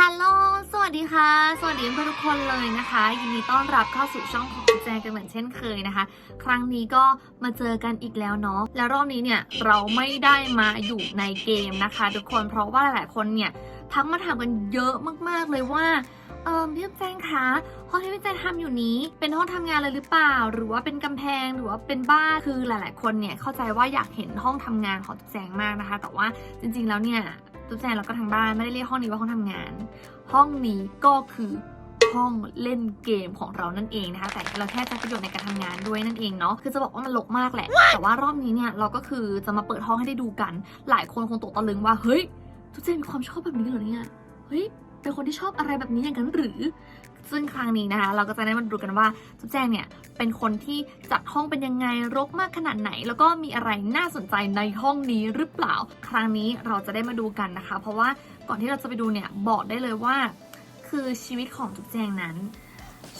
ฮัลโหล สวัสดีค่ะ สวัสดีเพื่อนทุกคนเลยนะคะ ยินดีต้อนรับเข้าสู่ช่องของแจงกันเหมือนเช่นเคยนะคะ ครั้งนี้ก็มาเจอกันอีกแล้วเนาะ แล้วรอบนี้เนี่ยเราไม่ได้มาอยู่ในเกมนะคะ ทุกคน เพราะว่าหลายๆคนเนี่ยทักมาถามกันเยอะมากๆเลยว่า เออพี่แจงคะห้องที่พี่แจงทำอยู่นี้ เป็นห้องทำงานเลยหรือเปล่า หรือว่าเป็นกำแพง หรือว่าเป็นบ้าน คือหลาย ๆ คนเนี่ยเข้าใจว่าอยากเห็นห้องทำงานของแจงมากนะคะ แต่ว่าจริง ๆ แล้วเนี่ย ตุ๊กแจงแล้วก็ทางบ้านไม่ได้เรียกห้องนี้ว่าห้องทำงาน ห้องนี้ก็คือห้องเล่นเกมของเรานั่นเองนะคะ แต่เราแค่ใช้ประโยชน์ในการทำงานด้วยนั่นเองเนาะคือจะบอกว่ามันรกมากแหละ แต่ว่ารอบนี้เนี่ยเราก็คือจะมาเปิดห้องให้ได้ดูกัน หลายคนคงตกตะลึงว่าเฮ้ยทุกเจนมีความชอบแบบนี้เหรอเนี่ยเฮ้ย เป็นคนที่ชอบอะไรแบบนี้อย่างนั้นหรือ ซึ่งครั้งนี้นะคะเราก็จะได้มาดูกันว่าจุ๊บแจงเนี่ยเป็นคนที่จัดห้องเป็นยังไงรกมากขนาดไหน แล้วก็มีอะไรน่าสนใจในห้องนี้หรือเปล่า ครั้งนี้เราจะได้มาดูกันนะคะ เพราะว่าก่อนที่เราจะไปดูเนี่ยบอกได้เลยว่า คือชีวิตของจุ๊บแจงนั้น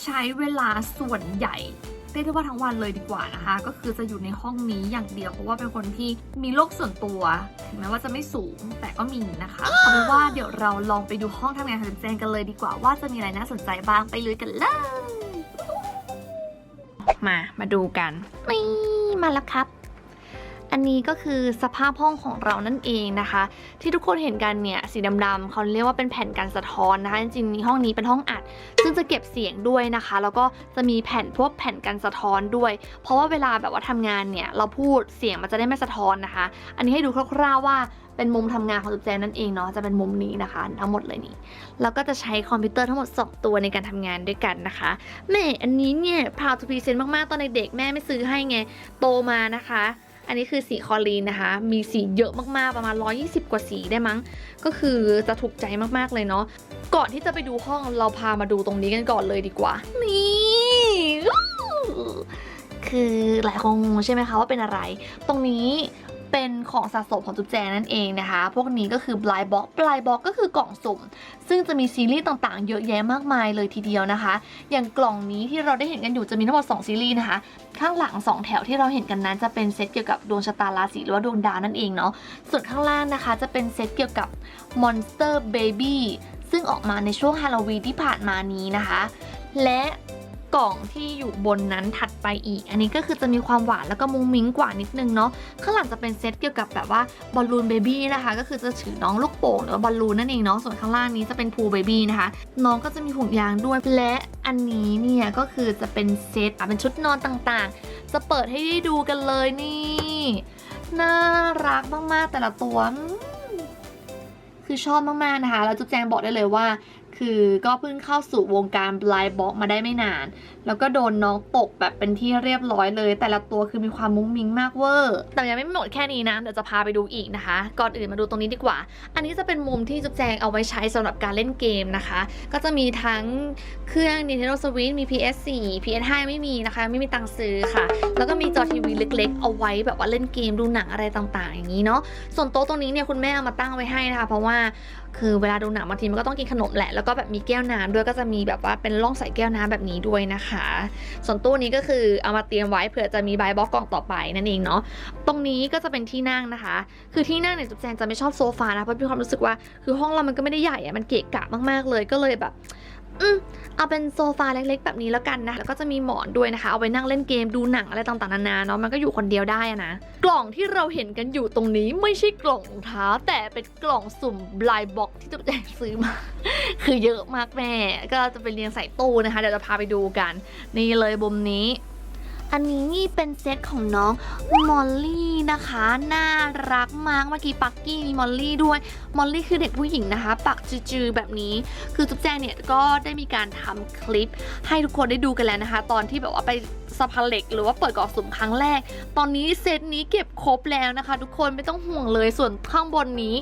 ใช้เวลาส่วนใหญ่ เรียกได้ว่าทั้งวันเลยดีกว่านะคะ ก็คือจะอยู่ในห้องนี้อย่างเดียวเพราะว่าเป็นคนที่มีโลกส่วนตัวถึงแม้ว่าจะไม่สูงแต่ก็มีนะคะเอาเป็นว่าเดี๋ยวเราลองไปดูห้องทำงานของจุ๊บแจงกันเลยดีกว่าว่าจะมีอะไรน่าสนใจบ้างไปเลยกันเลยมามาดูกันนี่มาแล้วครับ อันนี้ก็คือสภาพห้องของเรานั่นเองนะคะ ที่ทุกคนเห็นกันเนี่ยสีดำๆเขาเรียกว่าเป็นแผ่นกันสะท้อนนะคะจริงๆห้องนี้เป็นห้องอัด ซึ่งจะเก็บเสียงด้วยนะคะ แล้วก็จะมีแผ่นพวกแผ่นกันสะท้อนด้วย เพราะว่าเวลาแบบว่าทำงานเนี่ยเราพูดเสียงมันจะได้ไม่สะท้อนนะคะ อันนี้ให้ดูคร่าวๆว่าเป็นมุมทำงานของจุ๊บแจงนั่นเองเนาะจะเป็นมุมนี้นะคะ ทั้งหมดเลยนี่แล้วก็จะใช้คอมพิวเตอร์ทั้งหมดสองตัวในการทำงานด้วยกันนะคะแม่อันนี้เนี่ยพาวทูพีเซนมากๆตอนเด็กๆแม่ไม่ซื้อให้ไงโตมานะคะ อันนี้คือสีคอลีนนะคะ มีสีเยอะมากๆ ประมาณ 120 กว่าสีได้มั้ง ก็คือจะถูกใจมากๆเลยเนาะ ก่อนที่จะไปดูห้องเราพามาดูตรงนี้กันก่อนเลยดีกว่า นี่คือหลายคนงงใช่ไหมคะว่าเป็นอะไร ตรงนี้ เป็นของสะสมของจุ๊บแจนั่นเองนะคะ พวกนี้ก็คือ blind box blind box ก็คือกล่องสุ่ม ซึ่งจะมีซีรีส์ต่างๆ เยอะแยะมากมายเลยทีเดียวนะคะ อย่างกล่องนี้ที่เราได้เห็นกันอยู่จะมีทั้งหมด 2 ซีรีส์นะคะ ข้างหลัง 2 แถวที่เราเห็นกันนั้นจะเป็นเซตเกี่ยวกับดวงชะตาราศีหรือว่าดวงดาวนั่นเองเนาะ ส่วนข้างล่างนะคะจะเป็นเซตเกี่ยวกับ Monster Baby ซึ่งออกมาในช่วงฮาโลวีนที่ผ่านมานี้นะคะ และ กล่องที่อยู่บนนั้นถัดไปอีก อันนี้ก็คือจะมีความหวานแล้วก็มุ้งมิ้งกว่านิดนึงเนาะข้างหลังจะเป็นเซตเกี่ยวกับแบบว่าบอลลูนเบบี้นะคะ ก็คือจะถือน้องลูกโป่งหรือว่าบอลลูนนั่นเองเนาะส่วนข้างล่างนี้จะเป็นพูเบบี้นะคะ น้องก็จะมีห่วงยางด้วยและอันนี้เนี่ยก็คือจะเป็นเซตอะเป็นชุดนอนต่างๆ จะเปิดให้ได้ดูกันเลยนี่ น่ารักมากๆแต่ละตัวคือชอบมากๆนะคะ แล้วจุ๊บแจงบอกได้เลยว่า คือก็เพิ่งเข้าสู่วงการบลายบ็อกมาได้ไม่นาน แล้วก็โดนน้องตกแบบเป็นที่เรียบร้อยเลย แต่ละตัวคือมีความมุ้งมิ้งมากเวอร์ แต่ยังไม่หมดแค่นี้นะ เดี๋ยวจะพาไปดูอีกนะคะ ก่อนอื่นมาดูตรงนี้ดีกว่า อันนี้จะเป็นมุมที่จุ๊บแจงเอาไว้ใช้สำหรับการเล่นเกมนะคะ ก็จะมีทั้งเครื่อง Nintendo Switch มี PS4 PS5 ไม่มีนะคะ ไม่มีตังค์ซื้อค่ะ แล้วก็มีจอทีวีเล็ก ๆ เอาไว้แบบว่าเล่นเกมดูหนังอะไรต่างๆ อย่างนี้เนาะ ส่วนโต๊ะตรงนี้เนี่ยคุณแม่เอามาตั้งไว้ให้นะคะ เพราะว่า คือเวลาดูหนังบางทีมันก็ต้องกินขนมแหละ แล้วก็แบบมีแก้วน้ำด้วยก็จะมีแบบว่าเป็นร่องใส่แก้วน้ำแบบนี้ด้วยนะคะ ส่วนตู้นี้ก็คือเอามาเตรียมไว้เผื่อจะมีใบบล็อกกล่องต่อไปนั่นเองเนาะ ตรงนี้ก็จะเป็นที่นั่งนะคะ คือที่นั่งเนี่ยจุ๊บแจงจะไม่ชอบโซฟานะเพราะมีความรู้สึกว่าคือห้องเรามันก็ไม่ได้ใหญ่อะมันเกะกะมากๆเลยก็เลยแบบ อืมเอาเป็นโซฟาเล็กๆ แบบนี้แล้วกันนะ แล้วก็จะมีหมอนด้วยนะคะ เอาไว้นั่งเล่นเกมดูหนังอะไรต่างๆนานาเนาะ มันก็อยู่คนเดียวได้อะนะ กล่องที่เราเห็นกันอยู่ตรงนี้ไม่ใช่กล่องรองเท้า แต่เป็นกล่องสุ่มลายบ็อกที่ตุ๊กแจงซื้อมา คือเยอะมากแม่ ก็จะไปเรียงใส่ตู้นะคะ เดี๋ยวจะพาไปดูกัน นี่เลยบุมนี้ อันนี้นี่เป็นเซตของน้องมอลลี่นะคะ น่ารักมากเมื่อกี้ปักกี้มีมอลลี่ด้วย มอลลี่คือเด็กผู้หญิงนะคะ ปักจือๆแบบนี้ คือจุ๊บแจงเนี่ยก็ได้มีการทำคลิป ให้ทุกคนได้ดูกันแล้วนะคะ ตอนที่แบบว่าไปสะพานเหล็กหรือว่าเปิดกล่องสุ่มครั้งแรก ตอนนี้เซตนี้เก็บครบแล้วนะคะ ทุกคนไม่ต้องห่วงเลยส่วนข้างบนนี้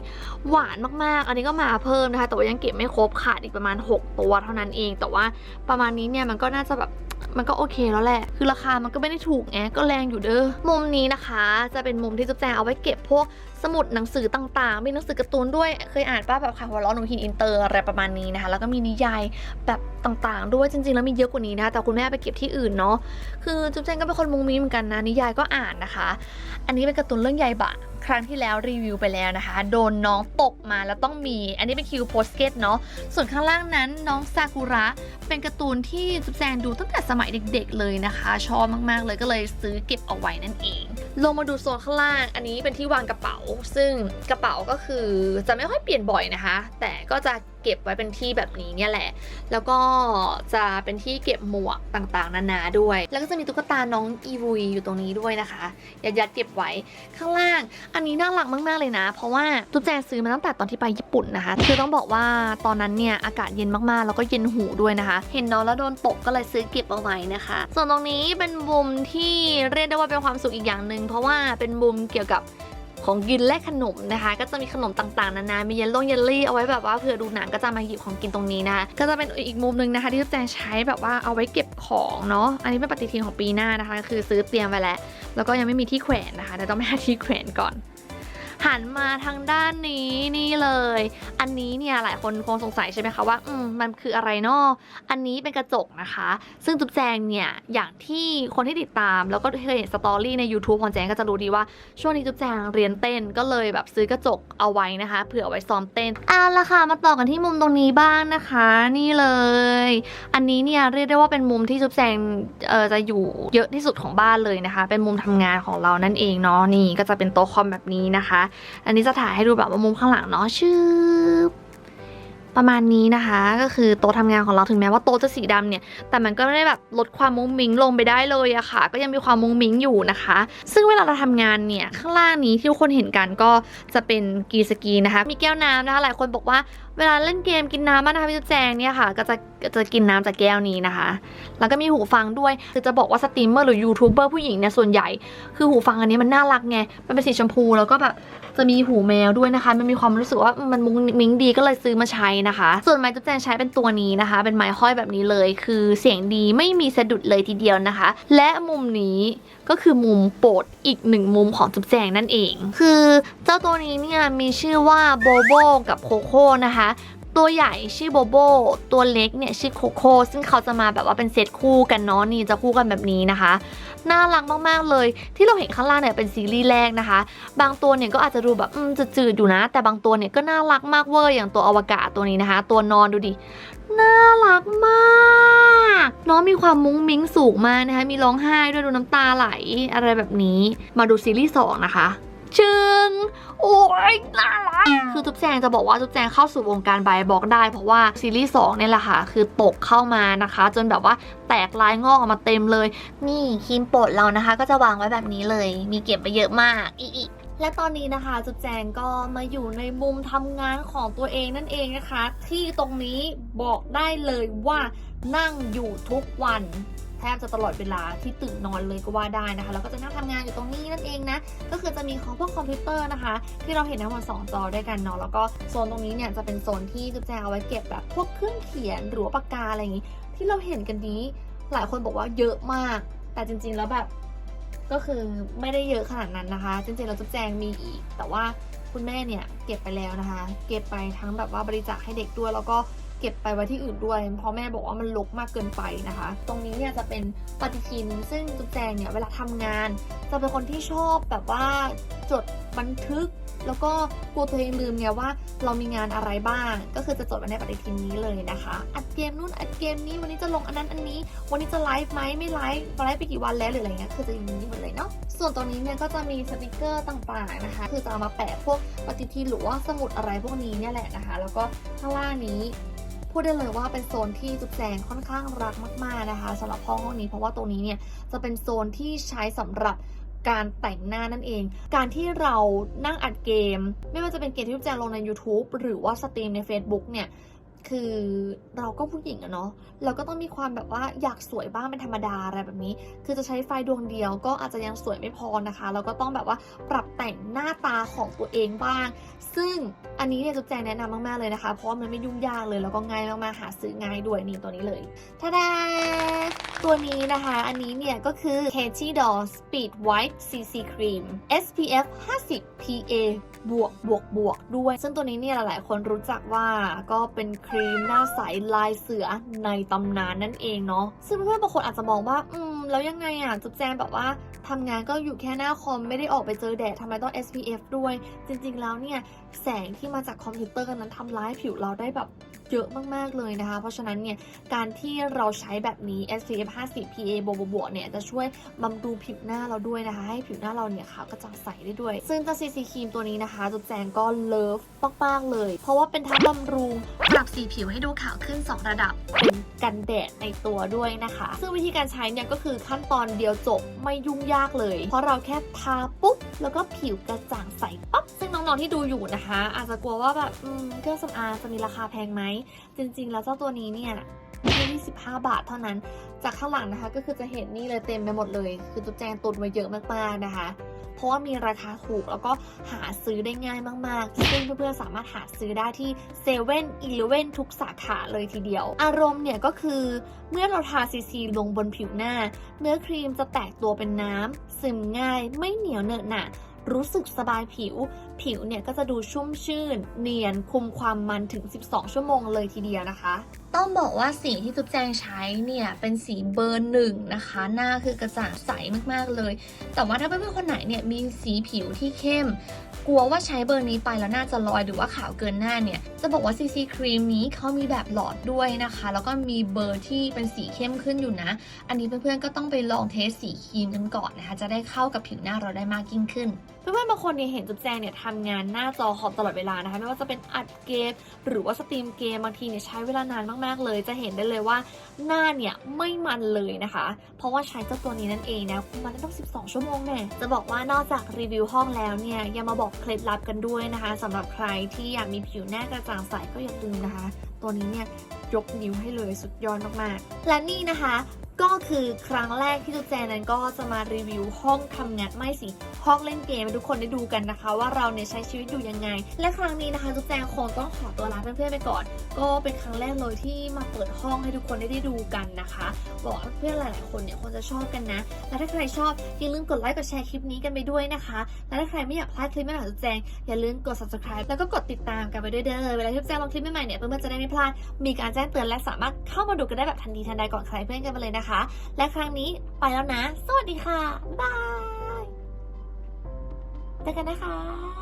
หวานมากๆ อันนี้ก็มาเพิ่มนะคะ แต่ว่ายังเก็บไม่ครบขาดอีกประมาณ 6 ตัวเท่านั้นเอง แต่ว่าประมาณนี้เนี่ยมันก็น่าจะแบบ มันก็โอเคแล้วแหละ คือราคามันก็ไม่ได้ถูกไงก็แรงอยู่เด้อ มุมนี้นะคะ จะเป็นมุมที่จุ๊บแจงเอาไว้เก็บพวกสมุดหนังสือต่างๆ มีหนังสือการ์ตูนด้วย เคยอ่านป้าแบบค่ะหัวเร้อนหนูหินอินเตอร์อะไรประมาณนี้นะคะ แล้วก็มีนิยายแบบต่างๆ ด้วยจริงๆ แล้วมีเยอะกว่านี้นะคะแต่คุณแม่ไปเก็บที่อื่นเนาะ คือจุ๊บแจงก็เป็นคนมุงมีเหมือนกันนะ นิยายก็อ่านนะคะ อันนี้เป็นการ์ตูนเรื่องยายบะ ครั้งที่แล้วรีวิวไปแล้วนะคะ โดนน้องตกมาแล้วต้องมี อันนี้เป็นคิวโพสเกตเนาะส่วนข้างล่างนั้นน้องซากุระเป็นการ์ตูนที่จุ๊บแจงดูตั้งแต่สมัยเด็ก ๆ เลยนะคะ ชอบมากๆเลยก็เลยซื้อเก็บเอาไว้นั่นเอง ลงมาดูโซนข้างล่าง อันนี้เป็นที่วางกระเป๋า ซึ่งกระเป๋าก็คือจะไม่ค่อยเปลี่ยนบ่อยนะคะ แต่ก็จะ เก็บไว้เป็นที่แบบนี้เนี่ยแหละ แล้วก็จะเป็นที่เก็บหมวกต่างๆ นานาด้วย แล้วก็จะมีตุ๊กตาน้องอีวุยอยู่ตรงนี้ด้วยนะคะยัดยัดเก็บไว้ข้างล่าง อันนี้น่ารักมากๆเลยนะ เพราะว่าตุ๊กแจซื้อมาตั้งแต่ตอนที่ไปญี่ปุ่นนะคะ คือต้องบอกว่าตอนนั้นเนี่ยอากาศเย็นมากๆ แล้วก็เย็นหูด้วยนะคะ เห็นน้องแล้วโดนตกก็เลยซื้อเก็บเอาไว้นะคะ ส่วนตรงนี้เป็นมุมที่เรียกได้ว่าเป็นความสุขอีกอย่างหนึ่งเพราะว่าเป็นมุมเกี่ยวกับ ของกินและขนมนะคะ ก็จะมีขนมต่างๆนานา มีเยลโล่เยลลี่เอาไว้แบบว่าเผื่อดูหนังก็จะมาหยิบของกินตรงนี้นะคะ ก็จะเป็นอีกมุมหนึ่งนะคะ ที่แจงใช้แบบว่าเอาไว้เก็บของเนาะ อันนี้เป็นปฏิทินของปีหน้านะคะก็คือซื้อเตรียมไว้แล้ว แล้วก็ยังไม่มีที่แขวนนะคะเดี๋ยวต้องไปหาที่แขวนก่อน หันมาทางด้านนี้นี่เลย อันนี้เนี่ยหลายคนคงสงสัยใช่ไหมคะว่าอืมมันคืออะไรเนาะอันนี้เป็นกระจกนะคะ ซึ่งจุ๊บแจงเนี่ยอย่างที่คนที่ติดตาม แล้วก็เคยเห็นสตอรี่ใน YouTube ของแจงก็จะรู้ดีว่าช่วงนี้จุ๊บแจงเรียนเต้นก็เลยแบบซื้อกระจกเอาไว้นะคะ เผื่อเอาไว้ซ้อมเต้นเอาละค่ะมาต่อกันที่มุมตรงนี้บ้างนะคะ นี่เลย อันนี้เนี่ยเรียกได้ว่าเป็นมุมที่จุ๊บแจงเออจะอยู่เยอะที่สุดของบ้านเลยนะคะ เป็นมุมทำงานของเรานั่นเองเนาะนี่ก็จะเป็นโต๊ะคอมแบบนี้นะคะอันนี้จะถ่ายให้ดูแบบมุมข้างหลังเนาะชื่อประมาณนี้นะคะ ก็คือโต๊ะทำงานของเราถึงแม้ว่าโต๊ะจะสีดำเนี่ย แต่มันก็ไม่ได้แบบลดความมุ้งมิ้งลงไปได้เลยอะค่ะ ก็ยังมีความมุ้งมิ้งอยู่นะคะ ซึ่งเวลาเราทำงานเนี่ย ข้างล่างนี้ที่ทุกคนเห็นกันก็จะเป็นกีสกีนะคะ มีแก้วน้ำนะคะ หลายคนบอกว่าเวลาเล่นเกมกินน้ำนะคะพี่จุ๊แจงเนี่ยค่ะ ก็จะจะกินน้ำจากแก้วนี้นะคะ แล้วก็มีหูฟังด้วยคือจะบอกว่าสตรีมเมอร์หรือยูทูบเบอร์ผู้หญิงเนี่ยส่วนใหญ่ คือหูฟังอันนี้มันน่ารักไงมันเป็นสีชมพูแล้วก็แบบ จะมีหูแมวด้วยนะคะ มันมีความรู้สึกว่ามันมุ้งมิ้งดีก็เลยซื้อมาใช้นะคะ ส่วนไม้จุ๊บแจงใช้เป็นตัวนี้นะคะ เป็นไม้ห้อยแบบนี้เลย คือเสียงดีไม่มีสะดุดเลยทีเดียวนะคะ และมุมนี้ก็คือมุมโปรดอีกหนึ่งมุมของจุ๊บแจงนั่นเอง คือเจ้าตัวนี้เนี่ยมีชื่อว่าโบโบกับโคโค่นะคะตัวใหญ่ชื่อโบโบ ตัวเล็กเนี่ยชื่อโคโค่ซึ่งเขาจะมาแบบว่าเป็นเซตคู่กันเนาะนี่จะคู่กันแบบนี้นะคะ น่ารักมากๆเลย ที่เราเห็นข้างล่างเนี่ยเป็นซีรีส์แรกนะคะ บางตัวเนี่ยก็อาจจะดูแบบอืมจืดๆอยู่นะ แต่บางตัวเนี่ยก็น่ารักมากเวอร์อย่างตัวอวกาศตัวนี้นะคะ ตัวนอนดูดิน่ารักมากน้องมีความมุ้งมิ้งสูงมากนะคะ มีร้องไห้ด้วยดูน้ำตาไหลอะไรแบบนี้ มาดูซีรีส์สองนะคะ ชึงโอ้ยน่ารักคือจุ๊บแจงจะบอกว่าจุ๊บแจงเข้าสู่วงการไบบอกได้ เพราะว่าซีรีส์สองเนี่ยแหละค่ะ คือตกเข้ามานะคะ จนแบบว่าแตกลายงอกออกมาเต็มเลย นี่ครีมโปรดเรานะคะ ก็จะวางไว้แบบนี้เลย มีเก็บไปเยอะมากอีอีและตอนนี้นะคะจุ๊บแจงก็มาอยู่ในมุมทำงานของตัวเองนั่นเองนะคะ ที่ตรงนี้บอกได้เลยว่านั่งอยู่ทุกวัน ทบจะตลอดเวลาที่ตื่นนอนเลยก็ว่าได้นะคะแล้วก็จะนั่งทำงานอยู่ตรงนี้นั่นเองนะ ก็คือจะมีของพวกคอมพิวเตอร์นะคะ ที่เราเห็นทั้งหมด2จอด้วยกันเนาะแล้วก็โซนตรงนี้เนี่ยจะเป็นโซนที่จุ๊บแจงเอาไว้เก็บแบบพวกเครื่องเขียนหรือว่าปากกาอะไรอย่างงี้ ที่เราเห็นกันนี้ หลายคนบอกว่าเยอะมาก แต่จริง ๆแล้วแบบก็คือไม่ได้เยอะขนาดนั้นนะคะ จริงๆเราจุ๊บแจงมีอีก แต่ว่าคุณแม่เนี่ยเก็บไปแล้วนะคะ เก็บไปทั้งแบบว่าบริจาคให้เด็กด้วยแล้วก็ เก็บไปไว้ที่อื่นด้วย เพราะแม่บอกว่ามันรกมากเกินไปนะคะ ตรงนี้เนี่ยจะเป็นปฏิทิน ซึ่งจุ๊บแจงเนี่ยเวลาทำงาน จะเป็นคนที่ชอบแบบว่าจดบันทึก แล้วก็กลัวตัวเองลืมไงว่า เรามีงานอะไรบ้าง ก็คือจะจดไว้ในปฏิทินนี้เลยนะคะ อัดเกมนู่นอัดเกมนี้วันนี้จะลงอันนั้นอันนี้ วันนี้จะไลฟ์ไหมไม่ไลฟ์ไลฟ์ไปกี่วันแล้วหรืออะไรเงี้ยคือจะอย่างนี้หมดเลยเนาะส่วนตรงนี้เนี่ยก็จะมีสติกเกอร์ต่างๆนะคะ คือจะเอามาแปะพวกปฏิทินหรือว่าสมุดอะไรพวกนี้เนี่ยแหละนะคะ แล้วก็ข้างล่างนี้ พูดได้เลยว่าเป็นโซนที่จุ๊บแจงค่อนข้างรักมาก ๆนะคะสำหรับห้องห้องนี้เพราะว่าตรงนี้เนี่ยจะเป็นโซนที่ใช้สำหรับการแต่งหน้านั่นเอง การที่เรานั่งอัดเกม ไม่ว่าจะเป็นเกมที่จุ๊บแจงลงใน YouTube หรือว่าสตรีมใน Facebook เนี่ย คือเราก็ผู้หญิงอะเนาะเราก็ต้องมีความแบบว่าอยากสวยบ้างเป็นธรรมดาอะไรแบบนี้ คือจะใช้ไฟดวงเดียวก็อาจจะยังสวยไม่พอนะคะแล้วก็ต้องแบบว่าปรับแต่งหน้าตาของตัวเองบ้าง ซึ่งอันนี้เนี่ยจุ๊บแจงแนะนำมากๆเลยนะคะ เพราะมันไม่ยุ่งยากเลยแล้วก็ง่ายมากๆหาซื้อง่ายด้วยนี่ตัวนี้เลยท่าดาตัวนี้นะคะ อันนี้เนี่ยก็คือ Katy Doll Speed White CC Cream SPF 50 PA บวกบวกบวกด้วย ซึ่งตัวนี้เนี่ยหลายๆคนรู้จักว่าก็เป็นคครีม หน้าใสลายเสือในตำนานนั่นเองเนาะซึ่งเพื่อนๆบางคนอาจจะมองว่า อืม แล้วยังไงอะจุ๊บแจงแบบว่าทำงานก็อยู่แค่หน้าคอมไม่ได้ออกไปเจอแดดทำไมต้อง SPF ด้วย จริงๆแล้วเนี่ย แสงที่มาจากคอมพิวเตอร์นั้นทำร้ายผิวเราได้แบบ เยอะมากๆเลยนะคะ เพราะฉะนั้นเนี่ยการที่เราใช้แบบนี้ SPF 50 PA บวกบวกๆเนี่ยจะช่วยบำรุงผิวหน้าเราด้วยนะคะ ให้ผิวหน้าเราเนี่ยขาวกระจ่างใสได้ด้วย ซึ่งตัว CC ครีมตัวนี้นะคะจุ๊บแจงก็เลิฟมากๆเลย เพราะว่าเป็นทั้งบำรุงปรับสีผิวให้ดูขาวขึ้น 2 ระดับเป็นกันแดดในตัวด้วยนะคะ ซึ่งวิธีการใช้เนี่ยก็คือขั้นตอนเดียวจบไม่ยุ่งยากเลย เพราะเราแค่ทาปุ๊บแล้วก็ผิวกระจ่างใสปั๊บซึ่งน้องๆที่ดูอยู่นะคะ อาจจะกลัวว่าแบบเครื่องสำอางจะมีราคาแพงไหมจริงๆ แล้วเจ้าตัวนี้เนี่ยแค่25 บาทเท่านั้น จากข้างหลังนะคะ ก็คือจะเห็นนี่เลยเต็มไปหมดเลย คือตุ๊กแจงตุนไว้เยอะมากๆนะคะ เพราะว่ามีราคาถูกแล้วก็หาซื้อได้ง่ายมากๆ ซึ่งเพื่อนๆสามารถหาซื้อได้ที่เซเว่นอีเลเว่นทุกสาขาเลยทีเดียว อารมณ์เนี่ยก็คือเมื่อเราทาซีซีลงบนผิวหน้า เนื้อครีมจะแตกตัวเป็นน้ำซึมง่ายไม่เหนียวเหนอะหนะ รู้สึกสบายผิว ผิวเนี่ยก็จะดูชุ่มชื่น เนียนคุมความมันถึง 12 ชั่วโมงเลยทีเดียวนะคะ ต้องบอกว่าสีที่จุ๊บแจงใช้เนี่ยเป็นสีเบอร์หนึ่งนะคะ หน้าคือกระจ่างใสมากๆเลย แต่ว่าถ้าเพื่อนๆคนไหนเนี่ยมีสีผิวที่เข้ม กลัวว่าใช้เบอร์นี้ไปแล้วหน้าจะลอยหรือว่าขาวเกินหน้าเนี่ย จะบอกว่า CC ครีมนี้เขามีแบบหลอดด้วยนะคะ แล้วก็มีเบอร์ที่เป็นสีเข้มขึ้นอยู่นะ อันนี้เพื่อนๆก็ต้องไปลองเทสสีครีมกันก่อนนะคะ จะได้เข้ากับผิวหน้าเราได้มากยิ่งขึ้นเพื่อนๆบางคนเนี่ยเห็นจุ๊บแจงเนี่ยทำงานหน้าจอคอมตลอดเวลานะคะไม่ว่าจะเป็นอัดเกม หรือว่าสตรีมเกมบางทีเนี่ยใช้เวลานานมากๆเลย จะเห็นได้เลยว่าหน้าเนี่ยไม่มันเลยนะคะ เพราะว่าใช้เจ้าตัวนี้นั่นเองนะมันต้อง 12 ชั่วโมงแน่จะบอกว่านอกจากรีวิวห้องแล้วเนี่ยยังมาบอกเคล็ดลับกันด้วยนะคะสำหรับใครที่อยากมีผิวหน้ากระจ่างใสก็อย่าลืมนะคะ ตัวนี้เนี่ยยกนิ้วให้เลยสุดยอดมากๆ และนี่นะคะ ก็คือครั้งแรกที่จุ๊บแจนั้นก็จะมารีวิวห้องทำงานไม่สิห้องเล่นเกมให้ทุกคนได้ดูกันนะคะ ว่าเราเนี่ยใช้ชีวิตอยู่ยังไง และครั้งนี้นะคะจุ๊บแจงคงต้องขอตัวลาเพื่อนๆไปก่อน ก็เป็นครั้งแรกเลยที่มาเปิดห้องให้ทุกคนได้ได้ดูกันนะคะบอกว่าเพื่อนหลายๆคนเนี่ยคงจะชอบกันนะ และถ้าใครชอบอย่าลืมกดไลค์กดแชร์คลิปนี้กันไปด้วยนะคะ และถ้าใครไม่อยากพลาดคลิปใหม่ของจุ๊บแจงอย่าลืมกด subscribe แล้วก็กดติดตามกันไปด้วยเด้อเวลาที่จุ๊บแจงลงคลิปใหม่ๆเนี่ยเพื่อนๆจะได้ไม่พลาด มีการแจ้งเตือนและสามารถเข้ามาดูกันได้แบบทันทีทันใดก่อนใครเพื่อนกันไปเลยนะคะ และครั้งนี้ไปแล้วนะ สวัสดีค่ะบ๊ายบายเจอกันนะคะ